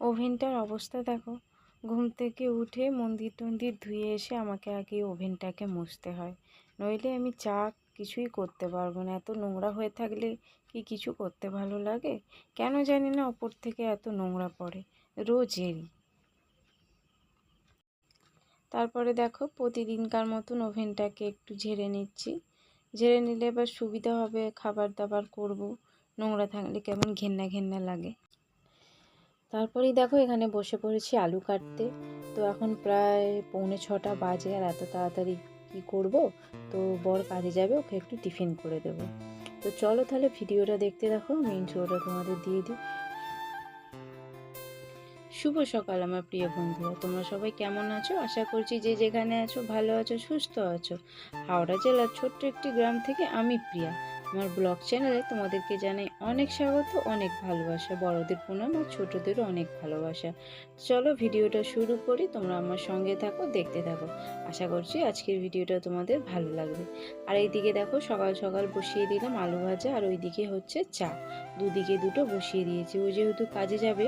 ওভেনটার অবস্থা দেখো। ঘুম থেকে উঠে মন্দির টন্দির ধুয়ে এসে আমাকে আগে ওভেনটাকে মুছতে হয়। নইলে আমি চা কিছুই করতে পারব না। এত নোংরা হয়ে থাকলে কি কিছু করতে ভালো লাগে? কেন জানি না ওপর থেকে এত নোংরা পড়ে। রোজেরই তারপরে দেখো, প্রতিদিনকার মতন ওভেনটাকে একটু ঝেড়ে নিচ্ছি। ঝেড়ে নিলে এবার সুবিধা হবে, খাবার দাবার করব। নোংরা থাকলে কেমন ঘেন্না ঘেন্না লাগে। তারপরেই দেখো এখানে বসে পড়েছি আলু কাটতে। তো এখন প্রায় পৌনে ছটা বাজে আর এত তাড়াতাড়ি কি করব? তো বর কাজে যাবে, ওকে একটু টিফিন করে দেবো। তো চলো তাহলে ভিডিওটা দেখতে দেখো মেন শোটা তোমাদের দিয়ে দিই। শুভ সকাল আমার প্রিয় বন্ধুরা, তোমরা সবাই কেমন আছো? আশা করছি যে যেখানে আছো, ভালো আছো, সুস্থ আছো। হাওড়া জেলার ছোট্ট একটি গ্রাম থেকে আমি প্রিয়া। আমার ব্লগ চ্যানেলে তোমাদেরকে জানাই অনেক স্বাগত, অনেক ভালোবাসা। বড়দের প্রণাম আর ছোটদেরও অনেক ভালোবাসা। চলো ভিডিওটা শুরু করি, তোমরা আমার সঙ্গে থাকো, দেখতে থাকো। আশা করছি আজকের ভিডিওটা তোমাদের ভালো লাগবে। আর এইদিকে দেখো, সকাল সকাল বসিয়ে দিলাম আলু ভাজা, আর ওইদিকে হচ্ছে চা। দুদিকে দুটো বসিয়ে দিয়েছি। ও যেহেতু কাজে যাবে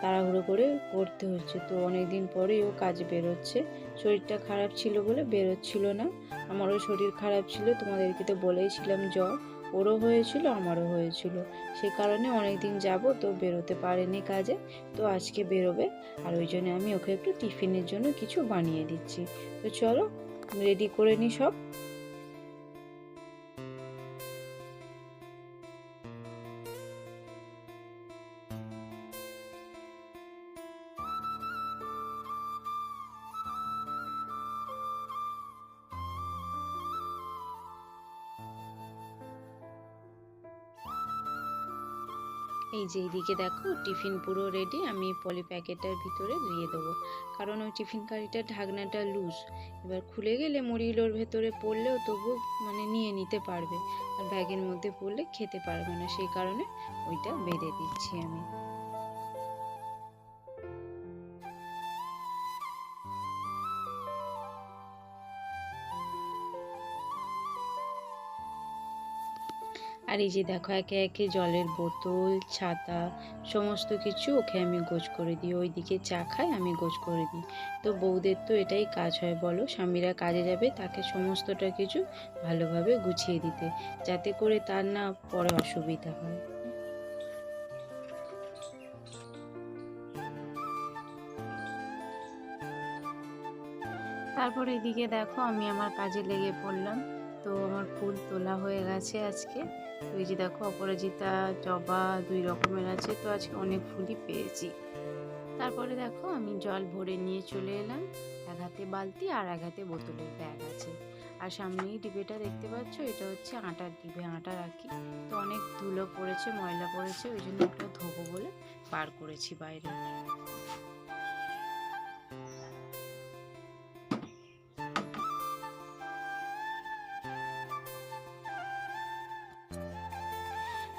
তাড়াহুড়ো করে করতে হচ্ছে। তো অনেক দিন পরেই ও কাজে বেরোচ্ছে। শরীরটা খারাপ ছিল বলে বেরোচ্ছিল না। আমারও শরীর খারাপ ছিল, তোমাদেরকে তো বলেইছিলাম জ্বর। ওরও হয়েছিল, আমারও হয়েছিল। সে কারণে অনেক দিন যাব তো বেরোতে পারেনি কাজে। তো আজকে বেরোবে। আর ওই জন্য আমি ওকে একটু টিফিনের জন্য কিছু বানিয়ে দিচ্ছি। তো চলো রেডি করে নিই সব। যে এইদিকে দেখো, টিফিন পুরো রেডি আমি পলি প্যাকেটটার ভিতরে দিয়ে দেবো। কারণ ওই টিফিন কারিটার ঢাকনাটা লুজ এবার খুলে গেলে মুড়িগুলোর ভেতরে পড়লেও তবু মানে নিয়ে নিতে পারবে। আর ব্যাগের মধ্যে পড়লে খেতে পারবে না, সেই কারণে ওইটা বেঁধে দিচ্ছি আমি। আর এই যে দেখো, একে একে জলের বোতল, ছাতা, সমস্ত কিছু ওকে আমি গোছ করে দিই। ওইদিকে চা খায়, আমি গোছ করে দিই। তো বউদের তো এটাই কাজ হয়, বলো। স্বামীরা কাজে যাবে, তাকে সমস্তটা কিছু ভালোভাবে গুছিয়ে দিতে, যাতে করে তার না পরে অসুবিধা হয়। তারপরে এদিকে দেখো, আমি আমার কাজে লেগে পড়লাম। তো আমার ফুল তোলা হয়ে গেছে আজকে। তো এই যে দেখো, অপরাজিতা, জবা দুই রকমের আছে, তো আজকে অনেক ফুলই পেয়েছি। তারপরে দেখো, আমি জল ভরে নিয়ে চলে এলাম, এক হাতে বালতি আর এক হাতে বোতলের ব্যাগ আছে। আর সামনেই ডিবেটা দেখতে পাচ্ছ, এটা হচ্ছে আটার ডিবে, আটা রাখি। তো অনেক ধুলো পড়েছে, ময়লা পড়েছে, ওই জন্য ওটা ধোবো বলে বার করেছি বাইরে।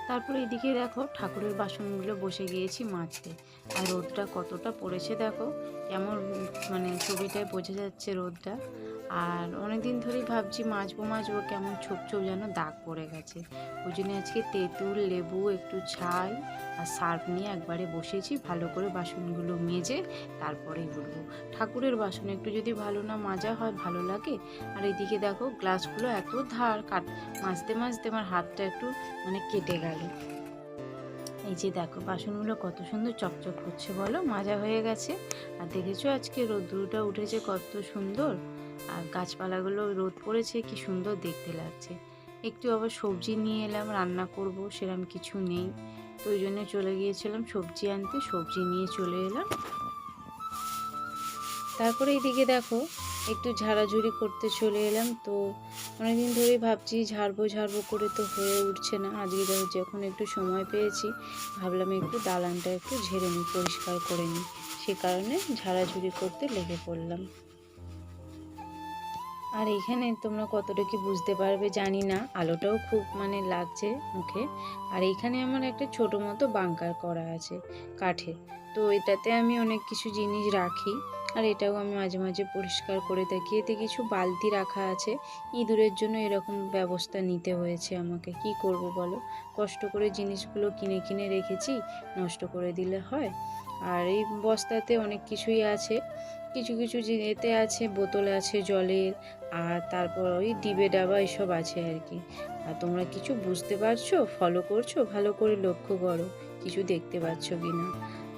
তারপরে এদিকে দেখো ঠাকুরের বাসনগুলো বসে গিয়েছি মাজতে। আর রোদটা কতটা পড়েছে দেখো। কেমন মানে ছবিটায় বোঝা যাচ্ছে রোদটা। আর অনেক দিন ধরেই ভাবছি মাজবো মাছবো কেমন ছোপ ছোপ যেন দাগ পড়ে গেছে। ওই জন্য আজকে তেঁতুল, লেবু, একটু ছাই আর সার্ফ নিয়ে একবারে বসেছি। ভালো করে বাসনগুলো মেজে তারপরেই বলব। ঠাকুরের বাসন একটু যদি ভালো না মাজা হয়, ভালো লাগে। আর এদিকে দেখো, গ্লাসগুলো এত ধার, কাট মাজতে মাজতে আমার হাতটা একটু মানে কেটে গেল। এই যে দেখো, বাসনগুলো কত সুন্দর চকচক করছে বলো, মাজা হয়ে গেছে। আর দেখেছ আজকে রোদ্রুটা উঠেছে কত সুন্দর, আর গাছপালাগুলো রোদ পড়েছে, কি সুন্দর দেখতে লাগছে। একটু আবার সবজি নিয়ে এলাম, রান্না করব সেরকম কিছু নেই। তো ওই জন্য চলে গিয়েছিলাম সবজি আনতে, সবজি নিয়ে চলে এলাম। তারপরে এইদিকে দেখো, একটু ঝাড়াঝুড়ি করতে চলে এলাম তো অনেকদিন ধরেই ভাবছি ঝাড়বো ঝাড়বো করে তো হয়ে উঠছে না। আজকে যখন একটু সময় পেয়েছি, ভাবলাম একটু দালানটা একটু ঝেড়ে নিই, পরিষ্কার করে নিই। সে কারণে ঝাড়াঝুড়ি করতে লেগে পড়লাম। আর এইখানে তোমরা কতটা কি বুঝতে পারবে জানি না, আলোটাও খুব মানে লাগছে মুখে। আর এইখানে আমার একটা ছোট মতো বাংকার করা আছে, কাঠে। তো এটাতে আমি অনেক কিছু জিনিস রাখি। আর এটাও আমি মাঝে মাঝে পরিষ্কার করে থাকি এতে কিছু বালতি রাখা আছে। ইঁদুরের জন্য এরকম ব্যবস্থা নিতে হয়েছে আমাকে। কি করব বলো? কষ্ট করে জিনিসগুলো কিনে কিনে রেখেছি, নষ্ট করে দিলে হয়। আর এই বস্তাতে অনেক কিছুই আছে। কিছু কিছু এতে আছে, বোতল আছে জলের, আর তারপর ওই ডিবে ডাবা এসব আছে আর কি। আর তোমরা কিছু বুঝতে পারছ ফলো করছ, ভালো করে লক্ষ্য করো, কিছু দেখতে পাচ্ছ কি না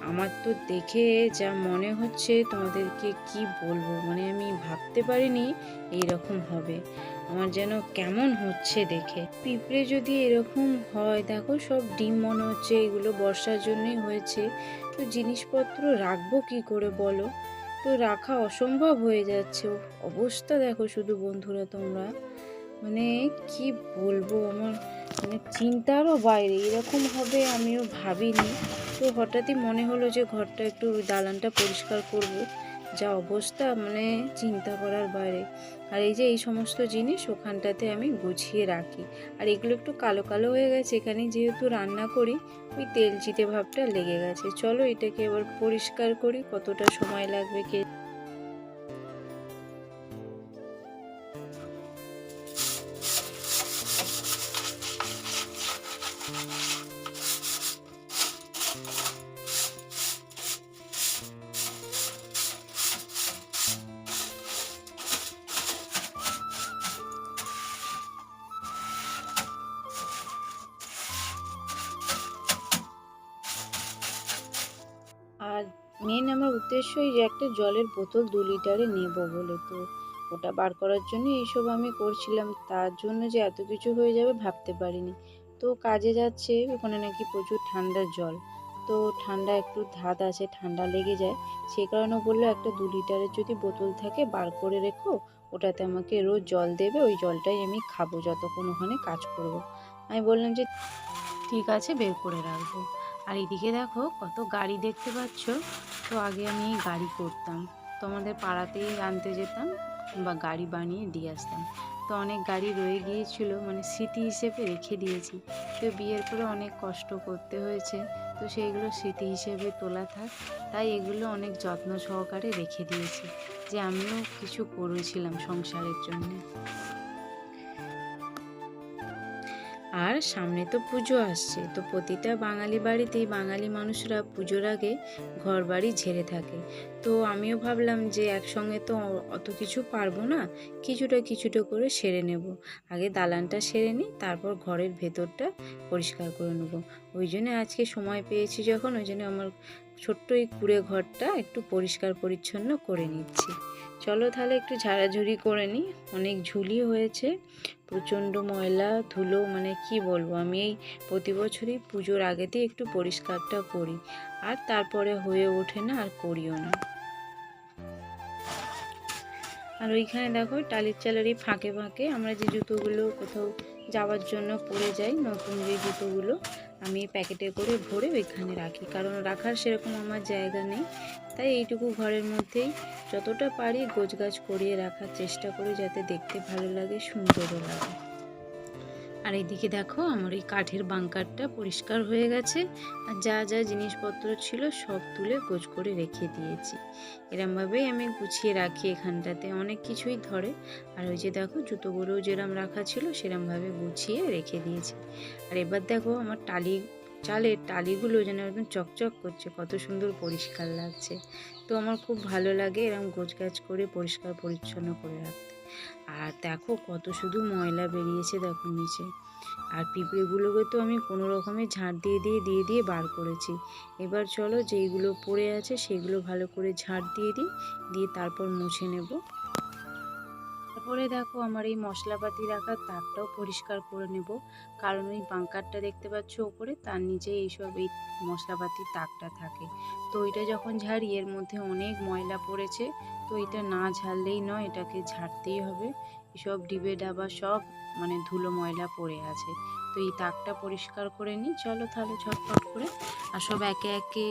আমার তো দেখে যা মনে হচ্ছে তোমাদেরকে কি বলব? মানে আমি ভাবতে পারিনি এই রকম হবে। আমার যেন কেমন হচ্ছে দেখে। পিঁপড়ে যদি এরকম হয়, দেখো সব ডিম মনে হচ্ছে, এগুলো বর্ষার জন্যই হয়েছে। তো জিনিসপত্র রাখব কি করে বলো? তো রাখা অসম্ভব হয়ে যাচ্ছে। অবস্থা দেখো শুধু বন্ধুরা তোমরা। মানে কি বলব আমার? মানে চিন্তারও বাইরে। এরকম হবে আমিও ভাবিনি। তো হঠাৎই মনে হলো যে ঘরটা একটু দালানটা পরিষ্কার করব। যা অবস্থা মানে চিন্তা করার বাইরে। আর এই যে এই সমস্ত জিনিস ওখানটাতে আমি গুছিয়ে রাখি। আর এগুলো একটু কালো কালো হয়ে গেছে এখানে যেহেতু রান্না করি, ওই তেল চিটে ভাবটা লেগে গেছে। চলো এটাকে এবার পরিষ্কার করি, কতটা সময় লাগবে কে মেন আমার উদ্দেশ্য এই যে একটা জলের বোতল দু লিটারে নেব বলে তো ওটা বার করার জন্য এইসব আমি করছিলাম। তার জন্য যে এত কিছু হয়ে যাবে ভাবতে পারিনি। তো কাজে যাচ্ছে, ওখানে নাকি প্রচুর ঠান্ডার জল। তো ঠান্ডা একটু ধাত আছে, ঠান্ডা লেগে যায়। সেই কারণে বলল একটা দু লিটারের যদি বোতল থাকে বার করে রেখো, ওটাতে আমাকে রোজ জল দেবে, ওই জলটাই আমি খাব যতক্ষণ ওখানে কাজ করব। আমি বললাম যে ঠিক আছে, বের করে রাখব। আর এদিকে দেখো কত গাড়ি দেখতে পাচ্ছ। তো আগে আমি গাড়ি করতাম। তো আমাদের পাড়াতেই আনতে যেতাম বা গাড়ি বানিয়ে দিয়ে আসতাম। তো অনেক গাড়ি রয়ে গিয়েছিল মানে স্মৃতি হিসেবে রেখে দিয়েছি। তো বিয়ের পরে অনেক কষ্ট করতে হয়েছে। তো সেইগুলো স্মৃতি হিসেবে তোলা থাক। তাই এগুলো অনেক যত্ন সহকারে রেখে দিয়েছি যে আমিও কিছু করেছিলাম সংসারের জন্য। আর সামনে তো পুজো আসছে। তো প্রতিটা বাঙালি বাড়িতেই বাঙালি মানুষরা পুজোর আগে ঘর বাড়ি ঝেড়ে থাকে। তো আমিও ভাবলাম যে একসঙ্গে তো অত কিছু পারব না, কিছুটা কিছুটা করে সেরে নেব। আগে দালানটা সেরে নিই, তারপর ঘরের ভেতরটা পরিষ্কার করে নেব। ওই জন্য আজকে সময় পেয়েছি যখন, ওই জন্য আমার ছোট্ট এই কুড়ে ঘরটা একটু পরিষ্কার পরিচ্ছন্ন করে নিচ্ছি। চলো তাহলে একটু ঝাড়াঝুড়ি করে নিই। অনেক ঝুলি হয়েছে, প্রচণ্ড ময়লা, ধুলো মানে কি বলব, আমি এই প্রতি বছরই পুজোর আগেতেই একটু পরিষ্কারটা করি, আর তারপরে হয়ে ওঠে না, আর করিও না। আর ওইখানে দেখো, টালির চালের এই ফাঁকে ফাঁকে আমরা যে জুতোগুলো কোথাও যাওয়ার জন্য পরে যাই, নতুন যে জুতোগুলো আমি প্যাকেটে করে ভরে ওইখানে রাখি। কারণ রাখার সেরকম আমার জায়গা নেই। তাই এইটুকু ঘরের মধ্যেই যতটা পারি গোছ গাছ করিয়ে রাখার চেষ্টা করি যাতে দেখতে ভালো লাগে, সুন্দরও লাগে। আর এইদিকে দেখো আমার এই কাঠের বাঙ্কারটা পরিষ্কার হয়ে গেছে। আর যা যা জিনিসপত্র ছিল সব তুলে গোছ করে রেখে দিয়েছি। এরমভাবেই আমি গুছিয়ে রাখি এখানটাতে অনেক কিছুই ধরে। আর ওই যে দেখো জুতোগুলো যেরম রাখা ছিল সেরমভাবে গুছিয়ে রেখে দিয়েছি। আর এবার দেখো আমার টালি, চালের টালিগুলো যেন একদম চকচক করছে, কত সুন্দর পরিষ্কার লাগছে। তো আমার খুব ভালো লাগে এরকম গোছগাছ করে পরিষ্কার পরিচ্ছন্ন করে রাখতে। আর দেখো কত শুধু ময়লা বেরিয়েছে দেখো নিচে। আর পিঁপড়েগুলোকে তো আমি কোনো রকমে ঝাঁট দিয়ে দিয়ে দিয়ে দিয়ে বার করেছি। এবার চলো যেইগুলো পড়ে আছে সেগুলো ভালো করে ঝাঁট দিয়ে দিই, দিয়ে তারপর মুছে নেব। তারপরে দেখো আমার এই মশলাপাতি রাখার তাকটাও পরিষ্কার করে নেব। কারণ ওই বাঙ্কারটা দেখতে পাচ্ছ ওপরে, তার নিচে এইসব এই মশলাপাতির তাকটা থাকে। তো ওইটা যখন ঝাড়ি, এর মধ্যে অনেক ময়লা পড়েছে, তো এটা না ঝাড়লেই নয়, এটাকে ঝাড়তেই হবে। এসব ডিবে ডাবা সব মানে ধুলো ময়লা পড়ে আছে। তো এই তাকটা পরিষ্কার করে নিই। চলো তাহলে ঝটপট করে, আর সব একে একে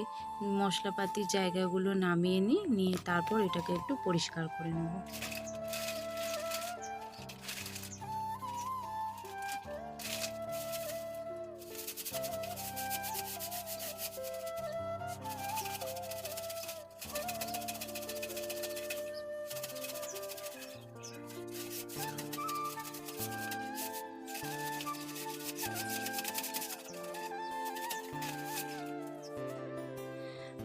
মশলাপাতির জায়গাগুলো নামিয়ে নিই, নিয়ে তারপর এটাকে একটু পরিষ্কার করে নেব।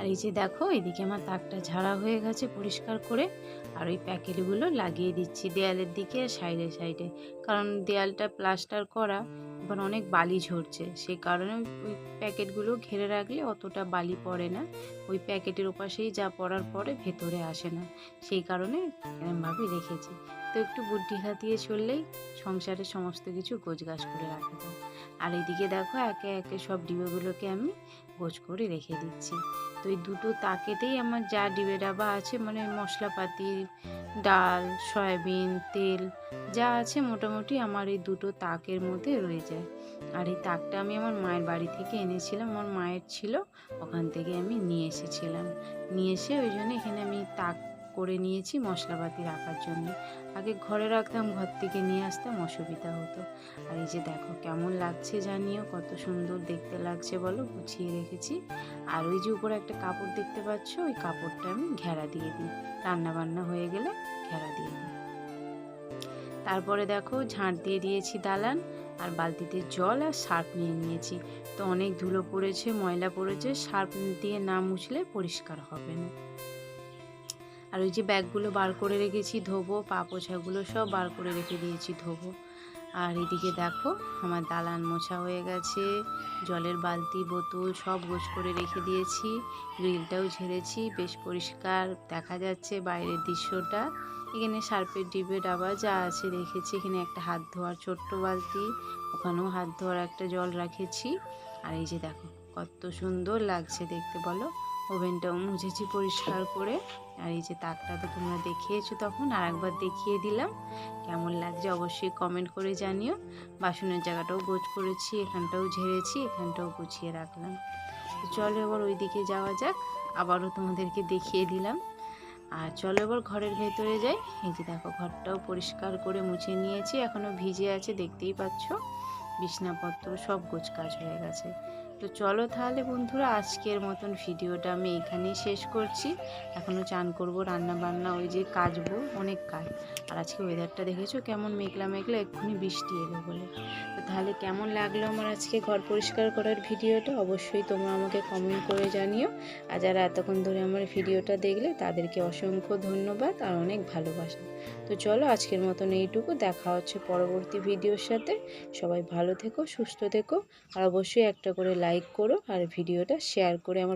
এই যে দেখো, এদিকে আমার তাকটা ঝাড়া হয়ে গেছে পরিষ্কার করে। আর ওই প্যাকেটগুলো লাগিয়ে দিচ্ছি দেয়ালের দিকে আর সাইডে সাইডে। কারণ দেয়ালটা প্লাস্টার করা, এবার অনেক বালি ঝরছে। সেই কারণে ওই- প্যাকেটগুলো ঘিরে রাখলে অতটা বালি পড়ে না। ওই প্যাকেটের ওপাশেই যা পড়ার পরে ভেতরে আসে না। সেই কারণে এরমভাবে রেখেছি। তো একটু বুদ্ধি খাটিয়ে চললেই সংসারে সমস্ত কিছু গোছগাছ করে রাখা যায়। আর এইদিকে দেখো, একে একে সব ডিবেগুলোকে আমি গোছ করে রেখে দিচ্ছি। তো এই দুটো তাকেতেই আমার যা ডিবে ডাবা আছে মানে মশলাপাতি, ডাল, সয়াবিন, তেল, যা আছে মোটামুটি আমার এই দুটো তাকের মধ্যে রয়ে যায়। আর এই তাকটা আমি আমার মায়ের বাড়ি থেকে এনেছিলাম, আমার মায়ের ছিল, ওখান থেকে আমি নিয়ে এসেছিলাম। নিয়ে এসে ওই জন্য এখানে আমি তাক করে নিয়েছি মশলাপাতি রাখার জন্য। আগে ঘরে রাখতাম, ঘর থেকে নিয়ে আসতাম, অসুবিধা হতো। আর এই যে দেখো কেমন লাগছে জানিও, কত সুন্দর দেখতে লাগছে বলো, গুছিয়ে রেখেছি। আর ওই যে উপরে একটা কাপড় দেখতে পাচ্ছ, ওই কাপড়টা আমি ঘেরা দিয়ে দিই। রান্না বান্না হয়ে গেলে ঘেরা দিয়ে দিই। তারপরে দেখো ঝাঁট দিয়ে দিয়েছি দালান, আর বালতিতে জল আর সার্ফ নিয়ে নিয়েছি। তো অনেক ধুলো পড়েছে, ময়লা পড়েছে, সার্ফ দিয়ে না মুছলে পরিষ্কার হবে না। আর ওই যে ব্যাগগুলো বার করে রেখেছি, ধোবো, পা পোছাগুলো সব বার করে রেখে দিয়েছি, ধোবো। আর এদিকে দেখো, আমার দালান মোছা হয়ে গেছে, জলের বালতি, বোতল সব গোছ করে রেখে দিয়েছি, গ্রিলটাও ঝেড়েছি, বেশ পরিষ্কার দেখা যাচ্ছে বাইরের দৃশ্যটা। এখানে সার্পের ডিবে ডাবা যা আছে রেখেছি, এখানে একটা হাত ধোয়ার ছোট্ট বালতি, ওখানেও হাত ধোয়ার একটা জল রেখেছি। আর এই যে দেখো, কত সুন্দর লাগছে দেখতে বলো, ওভেনটাও মুছেছি পরিষ্কার করে। আর এই যে তাকটা তো তোমরা দেখিয়েছো তখন, আর একবার দেখিয়ে দিলাম। কেমন লাগছে অবশ্যই কমেন্ট করে জানিও। বাসনের জায়গাটাও গোছ করেছি, এখানটাও ঝেড়েছি, এখানটাও গুছিয়ে রাখলাম। তো চলো এবার ওই দিকে যাওয়া যাক, আবারও তোমাদেরকে দেখিয়ে দিলাম। আর চলো এবার ঘরের ভেতরে যাই। এই যে দেখো, ঘরটাও পরিষ্কার করে মুছে নিয়েছি এখনও ভিজে আছে, দেখতেই পাচ্ছ। বিছনাপত্র সব গোছ কাজ হয়ে গেছে। তো চলো তাহলে বন্ধুরা, আজকের মতন ভিডিওটা আমি এখানেই শেষ করছি। এখনও চান করব রান্না বান্না ওই যে কাজবো অনেক কাজ। আর আজকে ওয়েদারটা দেখেছ কেমন মেঘলা মেঘলা এক্ষুনি বৃষ্টি এলো বলে। তো তাহলে কেমন লাগল আমার আজকে ঘর পরিষ্কার করার ভিডিওটা? অবশ্যই তোমরা আমাকে কমেন্ট করে জানিও। আর যারা এতক্ষণ ধরে আমার ভিডিওটা দেখলে, তাদেরকে অসংখ্য ধন্যবাদ আর অনেক ভালোবাসা। তো চলো আজকের মতন এইটুকু। দেখা হচ্ছে পরবর্তী ভিডিওর সাথে। সবাই ভালো থেকো, সুস্থ থেকো। আর অবশ্যই একটা করে লাইক করো আর ভিডিওটা শেয়ার করে আমার